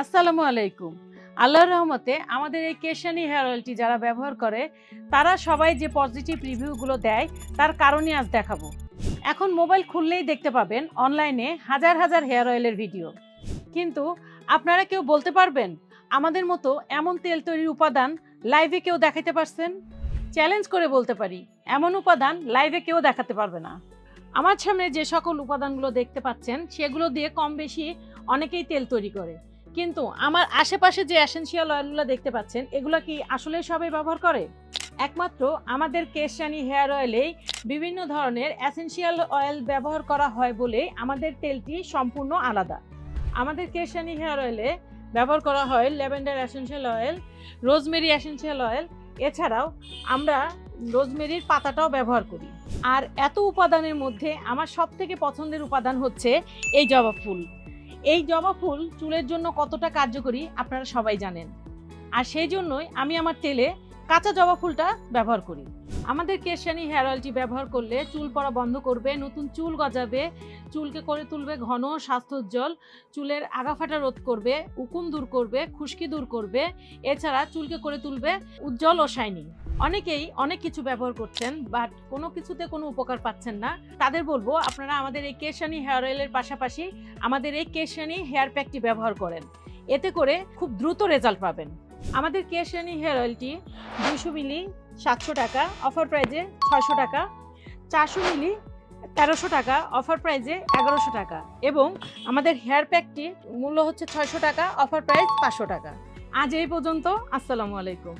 আসসালামু আলাইকুম। আল্লাহর রহমতে আমাদের এই কেশানি হেয়ার অয়েলটি যারা ব্যবহার করে, তারা সবাই যে পজিটিভ রিভিউগুলো দেয়, তার কারণে আজ দেখাবো। এখন মোবাইল খুললেই দেখতে পাবেন অনলাইনে হাজার হাজার হেয়ার অয়েলের ভিডিও। কিন্তু আপনারা কেউ বলতে পারবেন, আমাদের মতো এমন তেল তৈরির উপাদান লাইভে কেউ দেখাতে পারছেন? চ্যালেঞ্জ করে বলতে পারি, এমন উপাদান লাইভে কেউ দেখাতে পারবে না। আমার সামনে যে সকল উপাদানগুলো দেখতে পাচ্ছেন, সেগুলো দিয়ে কম বেশি অনেকেই তেল তৈরি করে। কিন্তু আমার আশেপাশে যে অ্যাসেন্সিয়াল অয়েলগুলো দেখতে পাচ্ছেন, এগুলো কি আসলে সবাই ব্যবহার করে? একমাত্র আমাদের কেশানি হেয়ার অয়েলেই বিভিন্ন ধরনের অ্যাসেন্সিয়াল অয়েল ব্যবহার করা হয় বলে আমাদের তেলটি সম্পূর্ণ আলাদা। আমাদের কেশানি হেয়ার অয়েলে ব্যবহার করা হয় lavender essential oil rosemary essential oil এছাড়াও আমরা রোজমেরির পাতাটাও ব্যবহার করি। আর এত উপাদানের মধ্যে আমার সব থেকে পছন্দের উপাদান হচ্ছে এই জবা ফুল। এই জবা ফুল চুলের জন্য কতটা কার্যকরী আপনারা সবাই জানেন। আর সেই জন্যই আমি আমার তেলে কাঁচা জবা ফুলটা ব্যবহার করি। আমাদের কেশানি হেয়ার অয়েলটি ব্যবহার করলে চুল পড়া বন্ধ করবে, নতুন চুল গজাবে, চুলকে করে তুলবে ঘন স্বাস্থ্যোজ্জ্বল, চুলের আগাফাটা রোধ করবে, উকুন দূর করবে, খুশকি দূর করবে, এছাড়া চুলকে করে তুলবে উজ্জ্বল ও শাইনিং অনেকেই অনেক কিছু ব্যবহার করছেন বাট কোনো কিছুতে কোনো উপকার পাচ্ছেন না। তাদের বলব, আপনারা আমাদের এই কেশানি হেয়ার অয়েলের পাশাপাশি আমাদের এই কেশানি হেয়ার প্যাকটি ব্যবহার করেন। এতে করে খুব দ্রুত রেজাল্ট পাবেন। আমাদের কেশানি হেয়ার অয়েলটি দুশো মিলি, সাতশো টাকা অফার প্রাইজে ছয়শো টাকা, চারশো মিলি, তেরোশো টাকা অফার প্রাইজে এগারোশো টাকা এবং আমাদের হেয়ার প্যাকটির মূল্য হচ্ছে ছয়শো টাকা অফার প্রাইস পাঁচশো টাকা। আজ এই পর্যন্ত, আসসালামু আলাইকুম।